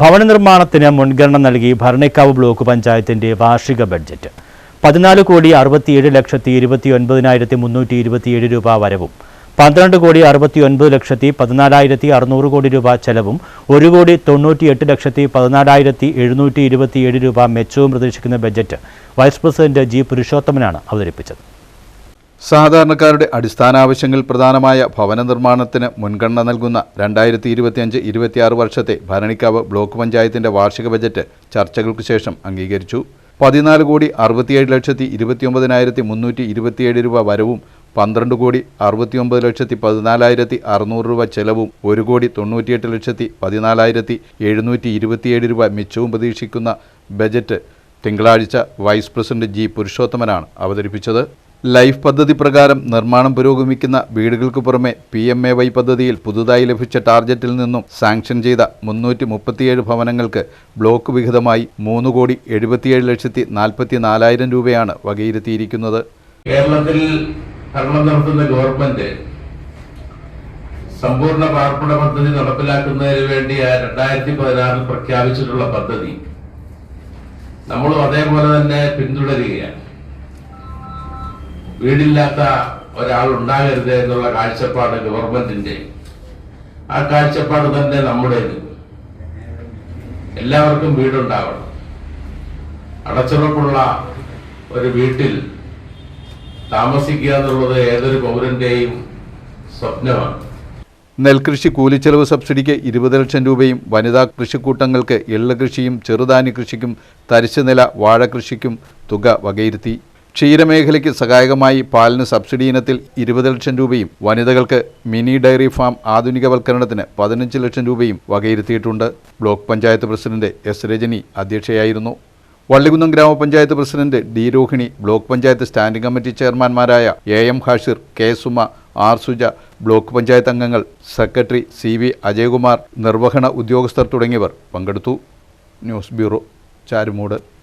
ഭവന നിർമ്മാണത്തിന് മുൻഗണന നൽകി ഭരണിക്കാവ് ബ്ലോക്ക് പഞ്ചായത്തിന്റെ വാർഷിക ബഡ്ജറ്റ്. പതിനാല് കോടി അറുപത്തിയേഴ് ലക്ഷത്തി ഇരുപത്തി ഒൻപതിനായിരത്തി മുന്നൂറ്റി ഇരുപത്തിയേഴ് രൂപ വരവും. പന്ത്രണ്ട് കോടി അറുപത്തി ഒൻപത് ലക്ഷത്തി പതിനാലായിരത്തി അറുന്നൂറ് കോടി രൂപ ചെലവും. ഒരു കോടി തൊണ്ണൂറ്റിയെട്ട് ലക്ഷത്തി പതിനാലായിരത്തി എഴുന്നൂറ്റി ഇരുപത്തിയേഴ് രൂപ മെച്ചവും പ്രതീക്ഷിക്കുന്ന ബഡ്ജറ്റ് വൈസ് പ്രസിഡന്റ് ജി പുരുഷോത്തമനാണ് അവതരിപ്പിച്ചത്. സാധാരണക്കാരുടെ അടിസ്ഥാന അടിസ്ഥാനാവശ്യങ്ങൾ പ്രധാനമായ ഭവന നിർമ്മാണത്തിന് മുൻഗണന നൽകുന്ന രണ്ടായിരത്തി ഇരുപത്തിയഞ്ച് ഇരുപത്തിയാറ് വർഷത്തെ ഭരണിക്കാവ് ബ്ലോക്ക് പഞ്ചായത്തിന്റെ വാർഷിക ബജറ്റ് ചർച്ചകൾക്ക് ശേഷം അംഗീകരിച്ചു. പതിനാല് കോടി അറുപത്തിയേഴ് ലക്ഷത്തി ഇരുപത്തിയൊമ്പതിനായിരത്തി മുന്നൂറ്റി ഇരുപത്തിയേഴ് രൂപ വരവും പന്ത്രണ്ട് കോടി അറുപത്തിയൊമ്പത് ലക്ഷത്തി പതിനാലായിരത്തി അറുന്നൂറ് രൂപ ചെലവും ഒരു കോടി തൊണ്ണൂറ്റിയെട്ട് ലക്ഷത്തി പതിനാലായിരത്തി എഴുന്നൂറ്റി ഇരുപത്തിയേഴ് രൂപ മിച്ചവും പ്രതീക്ഷിക്കുന്ന ബജറ്റ് തിങ്കളാഴ്ച വൈസ് പ്രസിഡന്റ് ജി പുരുഷോത്തമനാണ് അവതരിപ്പിച്ചത്. ലൈഫ് പദ്ധതി പ്രകാരം നിർമ്മാണം പുരോഗമിക്കുന്ന വീടുകൾക്ക് പുറമെ പി എം എ വൈ പദ്ധതിയിൽ പുതുതായി ലഭിച്ച ടാർഗറ്റിൽ നിന്നും സാങ്ഷൻ ചെയ്ത മുന്നൂറ്റി മുപ്പത്തിയേഴ് ഭവനങ്ങൾക്ക് ബ്ലോക്ക് വിഹിതമായി മൂന്ന് കോടി എഴുപത്തിയേഴ് ലക്ഷത്തി നാൽപ്പത്തി നാലായിരം രൂപയാണ് വകയിരുത്തിയിരിക്കുന്നത്. കേരളത്തിൽ ഭരണം നടത്തുന്ന ഗവൺമെന്റ് സമ്പൂർണ പാർപ്പിട പദ്ധതി നടപ്പിലാക്കുന്നതിന് വേണ്ടി രണ്ടായിരത്തി പതിനാറിൽ പ്രഖ്യാപിച്ചിട്ടുള്ള പദ്ധതി. നമ്മളും അതേപോലെ തന്നെ പിന്തുടരുകയാണ്. വീടില്ലാത്ത ഒരാൾ ഉണ്ടാകരുത് എന്നുള്ള കാഴ്ചപ്പാട് ഗവൺമെന്റിന്റെ. ആ കാഴ്ചപ്പാട് തന്നെ നമ്മുടേത്. എല്ലാവർക്കും വീടുണ്ടാവണം. അടച്ചുറപ്പുള്ള ഒരു വീട്ടിൽ താമസിക്കുക എന്നുള്ളത് ഏതൊരു പൗരന്റെയും സ്വപ്നമാണ്. നെൽകൃഷി കൂലിച്ചെലവ് സബ്സിഡിക്ക് ഇരുപത് ലക്ഷം രൂപയും വനിതാ കൃഷിക്കൂട്ടങ്ങൾക്ക് എള്ള് കൃഷിയും ചെറുധാന്യ കൃഷിക്കും തരിശുനില വാഴകൃഷിക്കും തുക വകയിരുത്തി. ക്ഷീരമേഖലയ്ക്ക് സഹായകമായി പാലിന് സബ്സിഡി ഇനത്തിൽ ഇരുപത് ലക്ഷം രൂപയും വനിതകൾക്ക് മിനി ഡയറി ഫാം ആധുനികവൽക്കരണത്തിന് പതിനഞ്ച് ലക്ഷം രൂപയും വകയിരുത്തിയിട്ടുണ്ട്. Block panchayat president S Rajani അധ്യക്ഷയായിരുന്നു. Vallikunnam ഗ്രാമപഞ്ചായത്ത് president D Rohini block panchayat standing committee ചെയർമാൻമാരായ A M Hashir K Suma R Suja block panchayat അംഗങ്ങൾ സെക്രട്ടറി സി വി അജയകുമാർ നിർവഹണ ഉദ്യോഗസ്ഥർ തുടങ്ങിയവർ പങ്കെടുത്തു. News bureau Charummood.